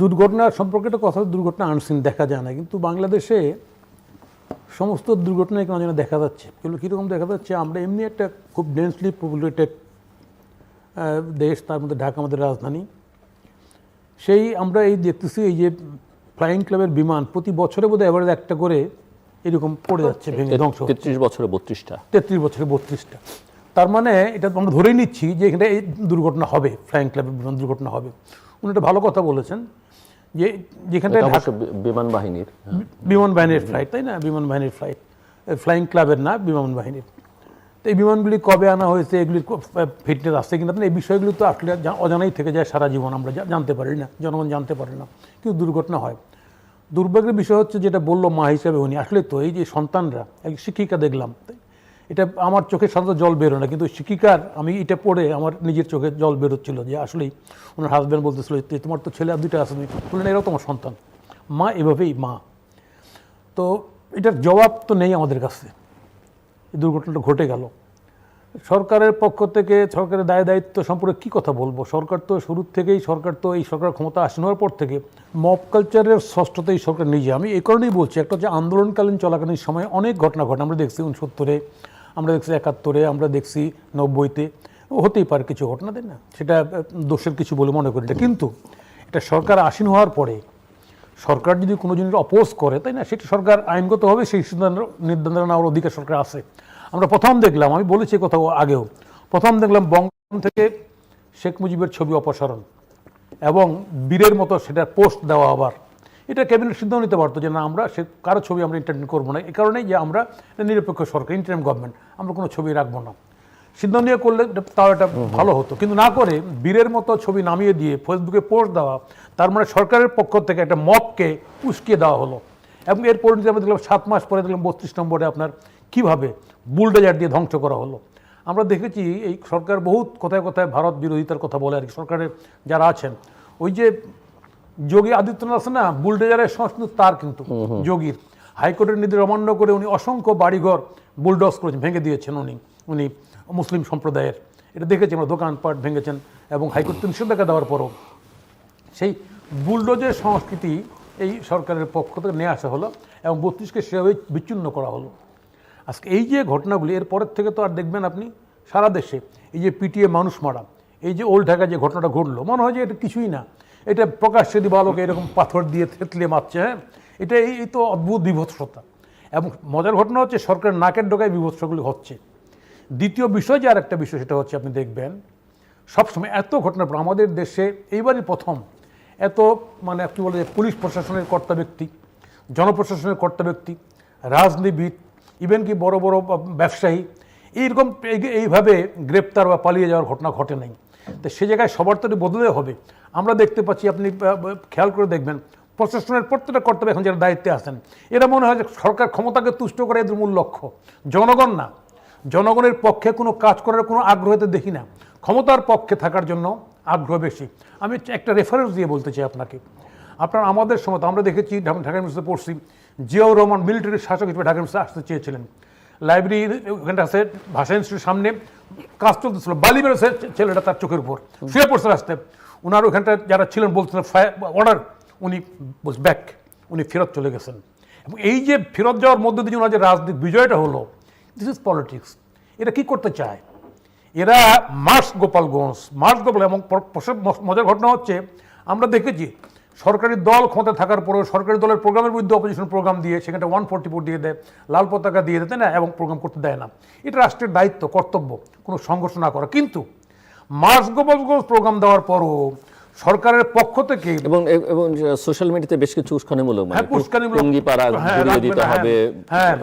দুর্ঘটনা সম্পর্কে একটা কথা দুর্ঘটনা আনসিন দেখা যায় না। কিন্তু বাংলাদেশে সমস্ত দুর্ঘটনাই কেন যেন দেখা যাচ্ছে। এগুলো কীরকম দেখা যাচ্ছে? আমরা এমনি একটা খুব ডেন্সলি পপুলেটেড দেশ তার মধ্যে ঢাকা আমাদের রাজধানী। সেই আমরা এই দেখতেছি এই যে ফ্লাইং ক্লাবের বিমান প্রতি বছরে বোধহয় অ্যাভারেজ একটা করে এরকম পড়ে যাচ্ছে ভেঙে ধ্বংস তেত্রিশ বছরে বত্রিশটা। তেত্রিশ বছরে বত্রিশটা। তার মানে এটা আমরা ধরেই নিচ্ছি যে এখানে এই দুর্ঘটনা হবে ফ্লাইং ক্লাবের বিমান দুর্ঘটনা হবে। উনি একটা ভালো কথা বলেছেন যে যেখানটা এটা অবশ্য বি- বিমান বাহিনীর বিমান বাহিনীর ফ্লাইট তাই না? বিমান বাহিনীর ফ্লাইট ফ্লাইং ক্লাবের না বিমান বাহিনীর। তো এই বিমানগুলি কবে আনা হয়েছে এগুলির ফিটনেস আসছে কিনা এই বিষয়গুলি তো আসলে অজানাই থেকে যায় সারা জীবন আমরা জানতে পারি না জনগণ জানতে পারে না কিন্তু দুর্ঘটনা হয়। দুর্ভাগ্যের বিষয় হচ্ছে যেটা বলল মা হিসাবে উনি আসলে তো এই যে সন্তানরা এক শিক্ষিকা দেখলাম তাই? এটা আমার চোখে সাধারণত জল বেরো না, কিন্তু শিক্ষিকার, আমি এটা পড়ে আমার নিজের চোখে জল বেরোচ্ছিল যে আসলেই ওনার হাজব্যান্ড বলতেছিল যে তোমার তো ছেলে আর দুইটা আছে, তুমি বললেন, এরাও তোমার সন্তান। মা এভাবেই মা। তো এটার জবাব তো নেই আমাদের কাছে। এই দুর্ঘটনাটা ঘটে গেল। সরকারের পক্ষ থেকে, সরকারের দায় দায়িত্ব সম্পর্কে কী কথা বলব? সরকার তো শুরুর থেকেই, সরকার তো এই সরকার ক্ষমতা আসীন হওয়ার পর থেকে মব কালচারের ষষ্ঠতে এই সরকার নিজে। আমি এই কারণেই বলছি, একটা হচ্ছে আন্দোলনকালীন চলাকালীন সময় অনেক ঘটনা ঘটে। আমরা দেখছি উনসত্তরে আমরা দেখছি একাত্তরে, আমরা দেখছি নব্বইতে। হতেই পারে কিছু ঘটনা, তাই না? সেটা দোষের কিছু বলে মনে করি না। কিন্তু এটা সরকার আসীন হওয়ার পরে, সরকার যদি কোনো জিনিস অপোজ করে, তাই না? সেটা সরকার আইনগতভাবে সেই সিদ্ধান্ত, নির্ধারণ নেওয়ার অধিকার সরকার আছে। আমরা প্রথম দেখলাম, আমি বলেছি কোথাও আগেও, প্রথম দেখলাম বঙ্গবন্ধু থেকে শেখ মুজিবের ছবি অপসারণ এবং বীরের মতো সেটা পোস্ট দেওয়া আবার। এটা ক্যাবিনেট সিদ্ধান্ত নিতে পারতো যে না আমরা সে কারও ছবি আমরা ইন্টারনেট করব না। এই কারণেই যে আমরা নিরপেক্ষ সরকার ইন্টারনেট গভর্নমেন্ট আমরা কোনো ছবি রাখব না। সিদ্ধান্ত নিয়ে করলে তাও এটা ভালো হতো। কিন্তু না করে বীরের মতো ছবি নামিয়ে দিয়ে ফেসবুকে পোস্ট দেওয়া তার মানে সরকারের পক্ষ থেকে একটা মপকে উস্কিয়ে দেওয়া হলো। এবং এর পরিণতি আমরা দেখলাম সাত মাস পরে দেখলাম বত্রিশ নম্বরে আপনার কীভাবে বুলডোজার দিয়ে ধ্বংস করা হলো। আমরা দেখেছি এই সরকার বহুত কোথায় কোথায় ভারত বিরোধিতার কথা বলে আর কি। সরকারের যারা আছেন ওই যে যোগী আদিত্যনাথ না বুলডোজারের সংস্কৃতি তার কিন্তু যোগীর। হাইকোর্টের নির্দেশ অমান্য করে উনি অসংখ্য বাড়িঘর বুলডস করেছেন ভেঙে দিয়েছেন উনি। উনি মুসলিম সম্প্রদায়ের। এটা দেখেছি আমরা দোকানপাট ভেঙেছেন এবং হাইকোর্ট তো নিষেধাজ্ঞা দেওয়ার পরও। সেই বুলডোজের সংস্কৃতি এই সরকারের পক্ষ থেকে নিয়ে আসা হলো এবং বত্রিশকে সেভাবে বিচ্ছিন্ন করা হলো। আজকে এই যে ঘটনাগুলি এর পরের থেকে তো আর দেখবেন আপনি সারা দেশে এই যে পিটিএ মানুষ মারা এই যে ওল্ড ঢাকা যে ঘটনাটা ঘটলো মনে হয় যে এটা কিছুই না। এটা প্রকাশ যদি দিবালোকে এরকম পাথর দিয়ে থেতলে মারছে হ্যাঁ? এটা এই তো অদ্ভুত বিভৎসতা। এবং মজার ঘটনা হচ্ছে সরকারের নাকের ডোকায় বিভৎসগুলি হচ্ছে। দ্বিতীয় বিষয়, যে আর একটা বিষয়, সেটা হচ্ছে, আপনি দেখবেন, সবসময় এত ঘটনার পর আমাদের দেশে এইবারই প্রথম, এত মানে কি বলে যে পুলিশ প্রশাসনের কর্তা ব্যক্তি, জনপ্রশাসনের কর্তা ব্যক্তি, রাজনীতিবিদ ইভেন কি বড় বড় ব্যবসায়ী, এইরকম, এই- এইভাবে গ্রেপ্তার বা পালিয়ে যাওয়ার ঘটনা ঘটে নাই। তো সে জায়গায় সবার তো বদলে হবে। আমরা দেখতে পাচ্ছি, আপনি খেয়াল করে দেখবেন, প্রশাসনের প্রত্যেকটা কর্তব্য এখন যারা দায়িত্বে আছেন, এরা মনে হয় যে সরকার ক্ষমতাকে তুষ্ট করা এদের মূল লক্ষ্য। জনগণ না। জনগণের পক্ষে কোনো কাজ করার কোনো আগ্রহতে দেখি না। ক্ষমতার পক্ষে থাকার জন্য আগ্রহ বেশি। আমি একটা রেফারেন্স দিয়ে বলতে চাই আপনাকে। আপনার, আমাদের সময় আমরা দেখেছি, ঢাকা ঢাকা ইউনিভার্সিটিতে পড়ছি, জিয়াউর রহমান মিলিটারি শাসক হিসেবে ঢাকা ইউনিভার্সিটি আসতে চেয়েছিলেন। লাইব্রেরি, ওখানটা আছে, ভাষা ইনস্টিটিউটের সামনে, কাজ চলতেছিল। বালি বেরোছে ছেলেটা তার চোখের উপর। শুয়ে পড়ছে রাস্তায় ওনার ওখানটা যারা ছিলেন বলছিলেন অর্ডার উনি ব্যাক উনি ফেরত চলে গেছেন। এবং এই যে ফেরত যাওয়ার মধ্যে দিয়ে ওনার যে রাজনীতি বিজয়টা হলো দিস ইজ পলিটিক্স এটা কি করতে চায়? এরা মার্স গোপালগঞ্জ মার্স গোপাল এবং মজার ঘটনা হচ্ছে, আমরা দেখেছি সরকারি দল ক্ষমতা থাকার পরেও সরকারি দলের প্রোগ্রামের বিরুদ্ধে অপোজিশন প্রোগ্রাম দিয়ে সেখানে ওয়ান ফোর্টি ফোর দিয়ে দেয় লাল পতাকা দিয়ে দেয় না? এবং প্রোগ্রাম করতে দেয় না। এটা রাষ্ট্রের দায়িত্ব কর্তব্য কোনো সংঘর্ষ না করা। কিন্তু মার্স গোপালগঞ্জ প্রোগ্রাম দেওয়ার পরও সরকারের পক্ষ থেকে এবং এবং সোশ্যাল মিডিয়াতে বেশ কিছু উস্কানিমূলক মানে হ্যাঁ, উস্কানিমূলক- টঙ্গি পাড়া হ্যাঁ, দিতে না, হবে। হ্যাঁ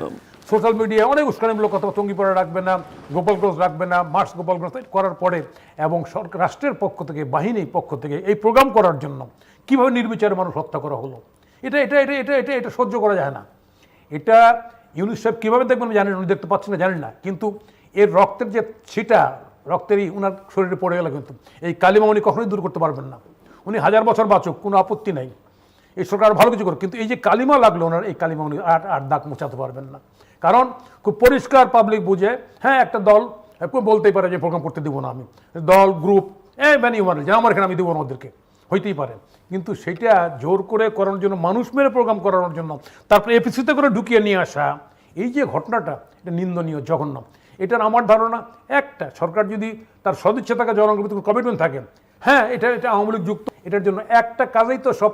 সোশ্যাল মিডিয়ায় অনেক উস্কানিমূলক কথা টঙ্গিপাড়া রাখবে না গোপালগঞ্জ রাখবে না মার্চ গোপালগঞ্জ করার পরে এবং সরকার রাষ্ট্রের পক্ষ থেকে বাহিনীর পক্ষ থেকে এই প্রোগ্রাম করার জন্য কীভাবে নির্বিচারে মানুষ হত্যা করা হলো? এটা এটা এটা এটা এটা এটা সহ্য করা যায় না। এটা ইউনিসেফ কীভাবে দেখবেন জানি উনি দেখতে পাচ্ছেন না, জানেন না। কিন্তু এর রক্তের যে ছিটা রক্তেরই উনার শরীরে পড়ে গেল কিন্তু, এই কালিমা উনি কখনোই দূর করতে পারবেন না। উনি হাজার বছর বাঁচুক, কোনো আপত্তি নাই। এই সরকার ভালো কিছু করে কিন্তু এই যে কালিমা লাগল ওনার, এই কালিমা উনি আর আর দাগ মোছাতে পারবেন না। কারণ খুব পরিষ্কার পাবলিক বুঝে হ্যাঁ একটা দল কেউ বলতেই পারে যে প্রোগ্রাম করতে দিব না আমি। দল গ্রুপ এ ম্যানি ওয়ান যে আমার এখানে আমি দেবো না ওদেরকে। হইতেই পারে। কিন্তু সেটা জোর করে করানোর জন্য, মানুষ মেরে প্রোগ্রাম করানোর জন্য, তারপরে এপিসিতে করে ঢুকিয়ে নিয়ে আসা, এই যে ঘটনাটা, এটা নিন্দনীয়, জঘন্য। এটার আমার ধারণা একটা, সরকার যদি তার সদিচ্ছা থাকে জনগণের প্রতি কমিটমেন্ট থাকে হ্যাঁ এটা এটা আওয়ামী লীগ যুক্ত, এটার জন্য একটা কাজেই তো সব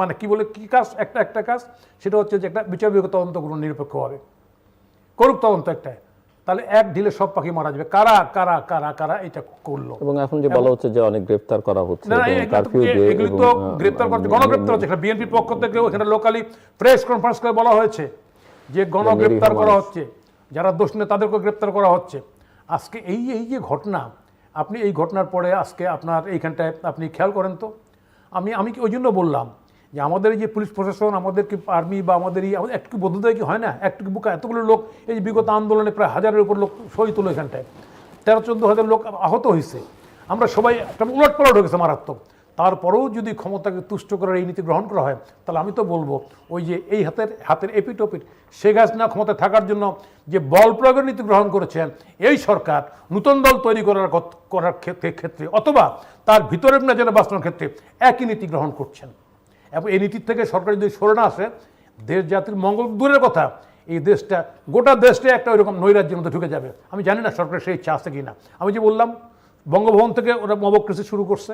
মানে কি বলে, কি কাজ? একটা একটা কাজ, সেটা হচ্ছে যে একটা বিচার বিভাগ তদন্ত করুন নিরপেক্ষভাবে করুক তদন্ত একটা তাহলে এক ঢিলে সব পাখি মারা যাবে। কারা কারা কারা কারা এটা করল? এবং এখন যে বলা হচ্ছে যে অনেক গ্রেফতার করা হচ্ছে না না, তো- কারফিউ দিয়ে এগুলো তো আহ, গ্রেপ্তার করছে গণগ্রেপ্তার হচ্ছে। বিএনপির পক্ষ থেকেও এখানে লোকালি প্রেস কনফারেন্স করে বলা হয়েছে যে গণগ্রেপ্তার করা হচ্ছে। যারা দোষ নেই তাদেরকে গ্রেপ্তার করা হচ্ছে। আজকে এই এই যে ঘটনা আপনি এই ঘটনার পরে আজকে আপনার এইখানটায় আপনি খেয়াল করেন তো? আমি আমি কি ওই জন্য বললাম যে আমাদের এই যে পুলিশ প্রশাসন আমাদের কি আর্মি বা আমাদের এই আমাদের একটু বোধোদয় কি হয় না? একটু বুকা, এতগুলো লোক, এই যে বিগত আন্দোলনে প্রায় হাজারের উপর লোক সই তুলো এখানটায়। তেরো, চোদ্দ হাজার লোক আহত হয়েছে। আমরা সবাই একটা উলট পালট হয়ে গেছে মারাত্মক। তারপরেও যদি ক্ষমতাকে তুষ্ট করার এই নীতি গ্রহণ করা হয়, তাহলে আমি তো বলব, ওই যে এই হাতের হাতের এপিটোপিট শেখ হাসিনা ক্ষমতায় থাকার জন্য যে বল প্রয়োগের নীতি গ্রহণ করেছেন এই সরকার, নূতন দল তৈরি করার করার ক্ষেত্রে, অথবা তার ভিতরে না মেজাজে বাঁচানোর ক্ষেত্রে একই নীতি গ্রহণ করছেন। এবং এই নীতির থেকে সরকার যদি সরে না আসে দেশ জাতির মঙ্গল দূরের কথা, এই দেশটা, গোটা দেশটা একটা ওইরকম নৈরাজ্যের মধ্যে ঢুকে যাবে। আমি জানি না সরকারের সেই ইচ্ছা আছে কি না আমি যে বললাম, বঙ্গভবন থেকে ওরা মবক্রেসি শুরু করছে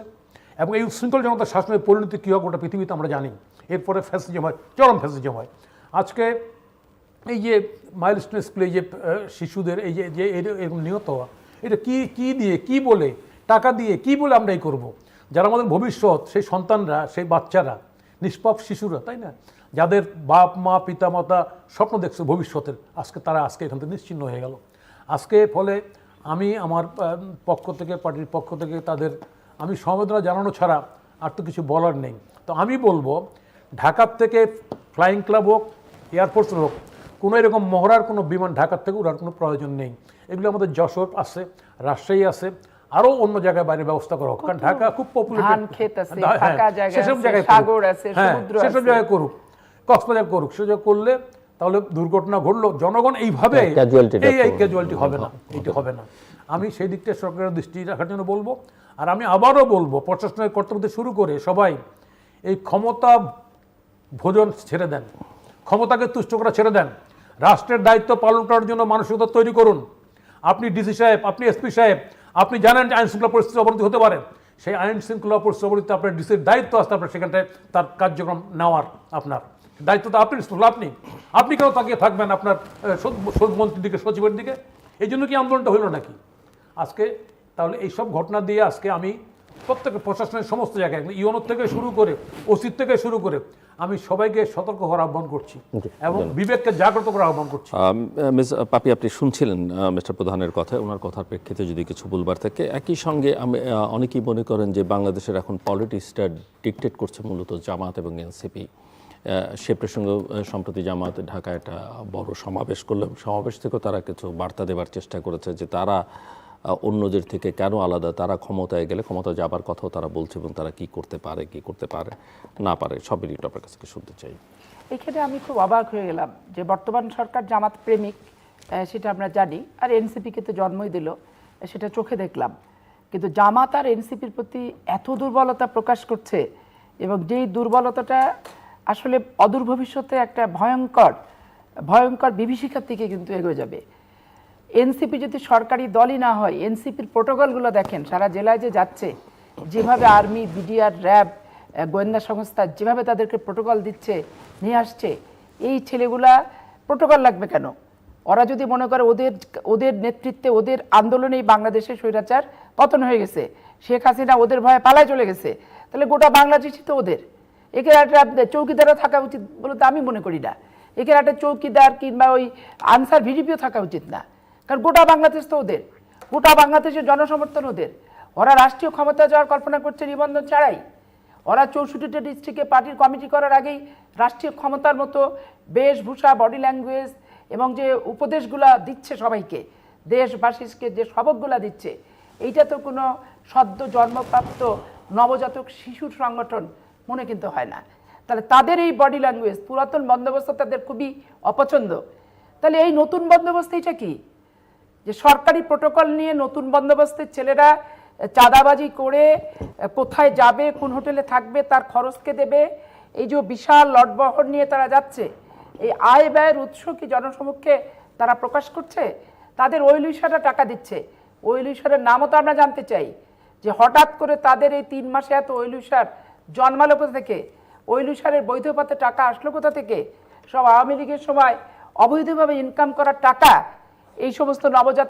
এবং এই উশৃঙ্খল জনতার শাসনের পরিণতি কী হয় গোটা পৃথিবীতে আমরা জানি। এরপরে ফ্যাসিজম হয়, চরম ফ্যাসিজম হয়। আজকে এই যে মাইলস্টোন স্কুলে যে শিশুদের, এই যে যে এর- এরকম নিহত হওয়া, এটা কি কি দিয়ে, কি বলে, টাকা দিয়ে, কি বলে আমরা এই করব? যারা আমাদের ভবিষ্যৎ, সেই সন্তানরা, সেই বাচ্চারা নিষ্পাপ শিশুরা, তাই না? যাদের বাপ, মা পিতা মাতা স্বপ্ন দেখছে ভবিষ্যতের, আজকে তারা আজকে এখান থেকে নিশ্চিন্ন হয়ে গেল। আজকে ফলে আমি আমার পক্ষ থেকে, পার্টির পক্ষ থেকে তাদের, আমি সমবেদনা জানানো ছাড়া আর তো কিছু বলার নেই। তো আমি বলব, ঢাকার থেকে ফ্লাইং ক্লাব হোক এয়ারফোর্স হোক, কোনো এরকম মহড়ার কোনো বিমান ঢাকার থেকে উড়ার কোনো প্রয়োজন নেই। এগুলো আমাদের যশোর আছে, রাজশাহী আছে আরও অন্য জায়গায় বাইরে ব্যবস্থা করা হোক। কারণ ঢাকা খুব পপুলেটেড ক্ষেত আছে, ফাঁকা জায়গা সেসব জায়গায় সাগর করুক। আছে, হ্যাঁ, সেসব জায়গায় করুক। কক্সবাজার করুক সেসব করলে তাহলে দুর্ঘটনা ঘটলো। জনগণ এইভাবে হ্যাঁ, এই এই ক্যাজুয়ালিটি হবে না এটা হবে না। আমি সেই দিকটা সরকারের দৃষ্টি রাখার জন্য বলব। আর আমি আবারও বলব প্রশাসনের কর্তব্য শুরু করে সবাই এই ক্ষমতা ভোজন ছেড়ে দেন। ক্ষমতাকে তুষ্ট করা ছেড়ে দেন। রাষ্ট্রের দায়িত্ব পালন করার জন্য মানসিকতা তৈরি করুন। আপনি ডিসি সাহেব আপনি এসপি সাহেব আপনি জানেন যে আইন শৃঙ্খলা পরিস্থিতি অবনতি হতে পারে। সেই আইন শৃঙ্খলা পরিস্থিতি অবনতি আপনার ডিসির দায়িত্ব আছে, আপনার সেখানটায় তার কার্যক্রম নেওয়ার আপনার। দায়িত্ব তো আপনি আপনি। আপনি কেন তাকিয়ে থাকবেন আপনার মন্ত্রীর দিকে, সচিবের দিকে? এই জন্য কি আন্দোলনটা হইল নাকি? আজকে তাহলে এইসব ঘটনা দিয়ে আজকে আমি প্রত্যেক প্রশাসনের সমস্ত জায়গায় ইউনোর থেকে শুরু করে ওসির থেকে শুরু করে আমি সবাইকে সতর্ক হওয়ার আহ্বান করছি এবং বিবেককে জাগ্রত করার আহ্বান করছি। মিস পাপি আপনি শুনছিলেন মিস্টার প্রধানের কথা ওনার কথার প্রেক্ষিতে যদি কিছু বলবার থাকে একই সঙ্গে আমি অনেকেই মনে করেন যে বাংলাদেশের এখন পলিটিক্সটা ডিকটেট করছে মূলত জামাত এবং এনসিপি। সে প্রসঙ্গে সম্প্রতি জামাত ঢাকায় একটা বড় সমাবেশ করল সমাবেশ থেকেও তারা কিছু বার্তা দেওয়ার চেষ্টা করেছে যে তারা অন্যদের থেকে কেন আলাদা? তারা ক্ষমতায় গেলে ক্ষমতা যাবার কথাও তারা বলছে এবং তারা কি করতে পারে, কি করতে পারে, না পারে, সবই আপনার কাছে শুনতে চাই। এখানে আমি খুব অবাক হয়ে গেলাম যে বর্তমান সরকার জামাত প্রেমিক সেটা আমরা জানি, আর এনসিপিকে তো জন্মই দিল, সেটা চোখে দেখলাম। কিন্তু জামাত আর এনসিপির প্রতি এত দুর্বলতা প্রকাশ করছে এবং যেই দুর্বলতাটা আসলে অদূর ভবিষ্যতে একটা ভয়ঙ্কর ভয়ঙ্কর বিভীষিকার দিকে কিন্তু এগিয়ে যাবে। এনসিপি যদি সরকারি দলই না হয়, এনসিপির প্রোটোকলগুলো দেখেন, সারা জেলায় যে যাচ্ছে, যেভাবে আর্মি, বিডিআর, র্যাব গোয়েন্দা সংস্থা যেভাবে তাদেরকে প্রোটোকল দিচ্ছে, নিয়ে আসছে, এই ছেলেগুলা প্রোটোকল লাগবে কেন? ওরা যদি মনে করে ওদের ওদের নেতৃত্বে, ওদের আন্দোলনেই বাংলাদেশের স্বৈরাচার পতন হয়ে গেছে, শেখ হাসিনা ওদের ভয়ে পালায় চলে গেছে, তাহলে গোটা বাংলাদেশই তো ওদের। একে একটা চৌকিদারও থাকা উচিত বলে তো আমি মনে করি না। একে একটা চৌকিদার কিংবা ওই আনসার ভিডিপিও থাকা উচিত না। কারণ গোটা বাংলাদেশ তো ওদের। গোটা বাংলাদেশের জনসমর্থন ওদের। ওরা রাষ্ট্রীয় ক্ষমতা যাওয়ার কল্পনা করছে নিবন্ধন ছাড়াই। ওরা চৌষট্টিটা ডিস্ট্রিক্টে পার্টির কমিটি করার আগেই রাষ্ট্রীয় ক্ষমতার মতো বেশভূষা বডি ল্যাঙ্গুয়েজ এবং যে উপদেশগুলা দিচ্ছে সবাইকে, দেশবাসীকে যে সবকগুলা দিচ্ছে, এইটা তো কোনো সদ্য জন্মপ্রাপ্ত নবজাতক শিশুর সংগঠন মনে কিন্তু হয় না। তাহলে তাদের এই বডি ল্যাঙ্গুয়েজ পুরাতন বন্দোবস্ত তাদের খুবই অপছন্দ। তাহলে এই নতুন বন্দোবস্ত এটা কি? যে সরকারি প্রোটোকল নিয়ে নতুন বন্দোবস্তের ছেলেরা চাঁদাবাজি করে কোথায় যাবে, কোন হোটেলে থাকবে, তার খরচকে দেবে, এই যে বিশাল লটবহর নিয়ে তারা যাচ্ছে, এই আয় ব্যয়ের উৎস কি জনসমক্ষে তারা প্রকাশ করছে? তাদের ওই লুইসারা টাকা দিচ্ছে। ওই লুইসারের নামও তো আমরা জানতে চাই, যে হঠাৎ করে তাদের এই তিন মাসে এত ওই লুইসার জন্মালো কোথা থেকে? ওই লুইসারের বৈধ পথে টাকা আসলো কোথা থেকে? সব আওয়ামী লীগের সময় অবৈধভাবে ইনকাম করার টাকা এই সমস্ত নবজাত